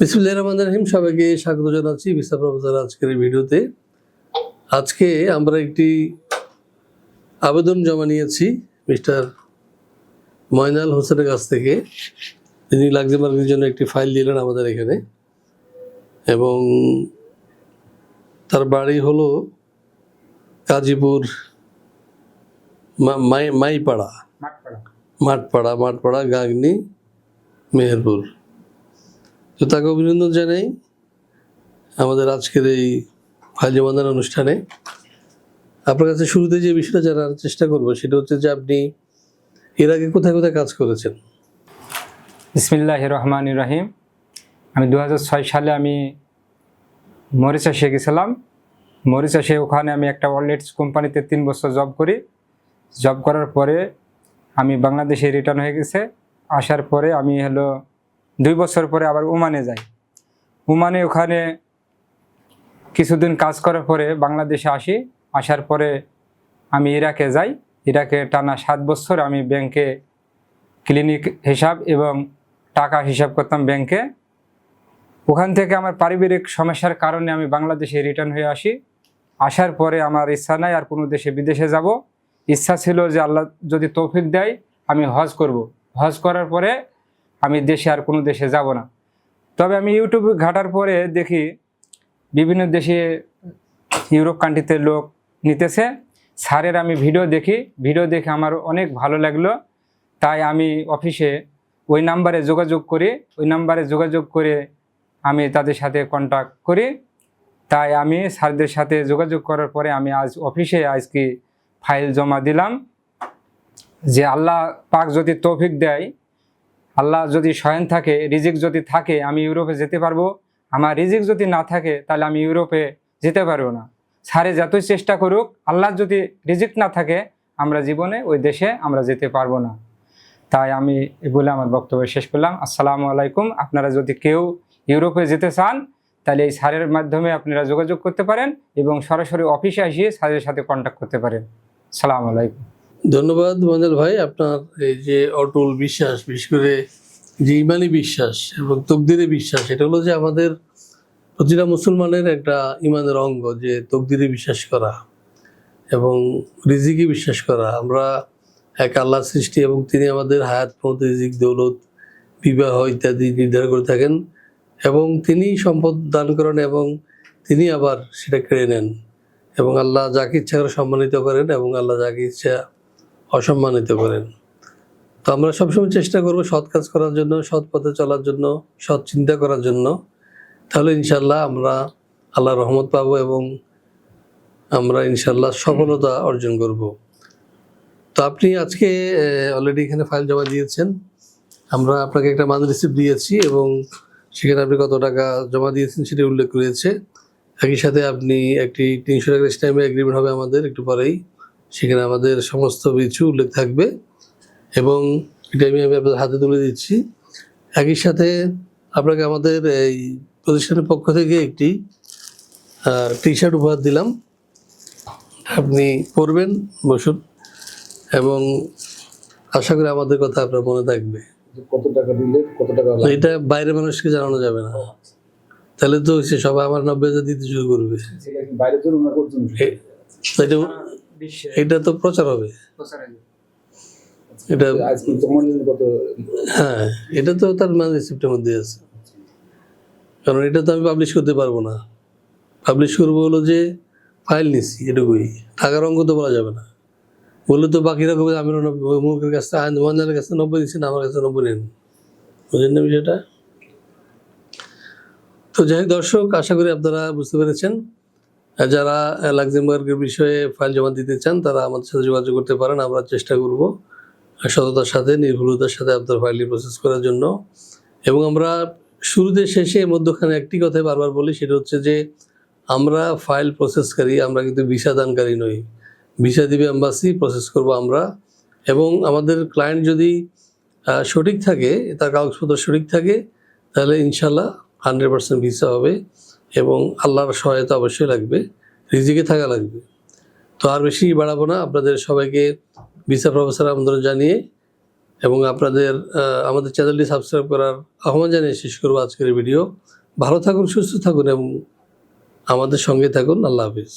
বিসমুল্লাহ রহমান রহিম সবাইকে স্বাগত জানাচ্ছি ভিসা প্রফেসর আজকের ভিডিওতে। আজকে আমরা একটি আবেদন জমা নিয়েছি মিস্টার ময়নাল হোসেনের কাছ থেকে। তিনি লাক্সেমবার্গের জন্য একটি ফাইল দিলেন আমাদের এখানে। এবং তার বাড়ি হলো কাজীপুর মাইপাড়া। মাঠপাড়া। মাঠপাড়া গাগনি মেহেরপুর। তো তাকে অভিনন্দন জানাই আমাদের আজকের এই ফাইল অনুষ্ঠানে। আপনার কাছে শুরুতে যে বিষয়টা জানার চেষ্টা করব, সেটা হচ্ছে যে আপনি এর আগে কোথায় কোথায় কাজ করেছেন? বিসমিল্লাহ রহমান রহিম। আমি দু হাজার ছয় সালে আমি মরিচাসে গেছিলাম। মরিচাসে ওখানে আমি একটা ওয়ালেটস কোম্পানিতে তিন বছর জব করি। জব করার পরে আমি বাংলাদেশে রিটার্ন হয়ে গেছে। আসার পরে আমি হলো দুই বছর পরে আবার ওমানে যাই ওমানে ওখানে কিছুদিন কাজ করার পরে বাংলাদেশে আসি। আসার পরে আমি ইরাকে যাই। ইরাকে টানা সাত বছর আমি ব্যাংকে ক্লিনিক হিসাব এবং টাকা হিসাব করতাম ব্যাংকে ওখান থেকে আমার পারিবারিক সমস্যার কারণে আমি বাংলাদেশে রিটার্ন হয়ে আসি। আসার পরে আমার ইচ্ছা নাই আর কোনো দেশে বিদেশে যাব। ইচ্ছা ছিল যে আল্লাহ যদি তৌফিক দেয়, আমি হজ করব। হজ করার পরে আমি দেশে আর কোনো দেশে যাব না। তবে আমি ইউটিউব ঘাটার পরে দেখি বিভিন্ন দেশে ইউরোপ কান্ট্রিতে লোক নিতেছে। স্যারের আমি ভিডিও দেখি, ভিডিও দেখে আমার অনেক ভালো লাগল। তাই আমি অফিসে ওই নাম্বারে যোগাযোগ করি, ওই নাম্বারে যোগাযোগ করে আমি তাদের সাথে কন্ট্যাক্ট করি। তাই আমি স্যারদের সাথে যোগাযোগ করার পরে আমি আজ অফিসে আজকে ফাইল জমা দিলাম। যে আল্লাহ পাক যদি তৌফিক দেয় আল্লাহ যদি স্বয়ং থাকে, রিজিক যদি থাকে, আমি ইউরোপে যেতে পারব। আমার রিজিক যদি না থাকে, তাহলে আমি ইউরোপে যেতে পারব না। স্যারে যতই চেষ্টা করুক আল্লাহ যদি রিজিক না থাকে, আমরা জীবনে ওই দেশে আমরা যেতে পারব না। তাই আমি বলে আমার বক্তব্য শেষ করলাম। আসসালামু আলাইকুম। আপনারা যদি কেউ ইউরোপে যেতে চান, তাহলে এই স্যারের মাধ্যমে আপনারা যোগাযোগ করতে পারেন এবং সরাসরি অফিসে এসে স্যারের সাথে কন্ট্যাক্ট করতে পারেন। সালাম আলাইকুম। ধন্যবাদ মঞ্জল ভাই, আপনার এই যে অটল বিশ্বাস, বিশেষ করে যে ইমানি বিশ্বাস এবং তকদিরে বিশ্বাস, এটা হলো যে আমাদের প্রতিটা মুসলমানের একটা ইমানের অঙ্গ যে তকদিরে বিশ্বাস করা এবং রিজিকে বিশ্বাস করা। আমরা এক আল্লাহ সৃষ্টি এবং তিনি আমাদের হায়াত পথ রিজিক, দৌলত, বিবাহ ইত্যাদি নির্ধারণ করে থাকেন এবং তিনি সম্পদ দান করেন এবং তিনি আবার সেটা কেড়ে নেন এবং আল্লাহ যাকে ইচ্ছা করে সম্মানিত করেন এবং আল্লাহ যাকে ইচ্ছা অসম্মানিত করেন। তো আমরা সবসময় চেষ্টা করব সৎ কাজ করার জন্য, সৎ পথে চলার জন্য, সৎ চিন্তা করার জন্য। তাহলে ইনশাল্লাহ আমরা আল্লাহ রহমত পাবো এবং আমরা ইনশাল্লাহ সফলতা অর্জন করব। তো আপনি আজকে অলরেডি এখানে ফাইল জমা দিয়েছেন। আমরা আপনাকে একটা মান রিসিপ্ট দিয়েছি এবং সেখানে আপনি কত টাকা জমা দিয়েছেন সেটা উল্লেখ করেছে একই সাথে আপনি একটি তিনশো টাকার স্ট্যাম্পে এগ্রিমেন্ট হবে আমাদের একটু পরেই। সেখানে আমাদের সমস্ত কিছু উল্লেখ থাকবে এবং এটা আমি আমি আপনাদের হাতে তুলে দিচ্ছি। একই সাথে আপনাকে আমাদের এই প্রতিষ্ঠানের পক্ষ থেকে একটি টি শার্ট উপহার দিলাম। আপনি পরবেন বসুন এবং আশা করি আমাদের কথা আপনার মনে থাকবে। কত টাকা দিলে কত টাকা এটা বাইরে মানুষকে জানানো যাবে না। তাহলে তো সবাই আমার নব্বই হাজার দিতে শুরু করবে। করছেন এ- এটা এটা তো প্রচার হবে। এটা হ্যাঁ এটা তো তার মানে রিসিপ্টের মধ্যে আছে। কারণ এটা তো আমি পাবলিশ করতে পারব না। পাবলিশ করব হলো যে ফাইল নিছি এটুকুই। টাকার অঙ্ক তো বলা যাবে না। বললে তো বাকিরা কবে আমি মুখের কাছে মঞ্জানের কাছে নব্বই দিচ্ছি না আমার কাছে নব্বই নেন। বুঝলেন না বিষয়টা? তো যাই দর্শক আশা করি আপনারা বুঝতে পেরেছেন। যারা লাক্সেমবার্গের বিষয়ে ফাইল জমা দিতে চান, তারা আমাদের সাথে যোগাযোগ করতে পারেন। আমরা চেষ্টা করব সততার সাথে, নির্ভুলতার সাথে আপনার ফাইলটি প্রসেস করার জন্য। এবং আমরা শুরুতে শেষে মধ্যখানে একটি কথাই বারবার বলি, সেটা হচ্ছে যে, আমরা ফাইল প্রসেসকারী আমরা কিন্তু ভিসা দানকারী নই। ভিসা দিবে এম্বাসি প্রসেস করব আমরা। এবং আমাদের ক্লায়েন্ট যদি সঠিক থাকে, তার কাগজপত্র সঠিক থাকে, তাহলে ইনশাল্লাহ হান্ড্রেড পার্সেন্ট ভিসা হবে। এবং আল্লাহর সহায়তা অবশ্যই লাগবে, রিজিকে থাকা লাগবে। তো আর বেশি বাড়াবো না, আপনাদের সবাইকে বিচার প্রফেসর আমন্ত্রণ জানিয়ে এবং আপনাদের আমাদের চ্যানেলটি সাবস্ক্রাইব করার আহ্বান জানিয়ে শেষ করব আজকের ভিডিও। ভালো থাকুন, সুস্থ থাকুন এবং আমাদের সঙ্গে থাকুন। আল্লাহ হাফিজ।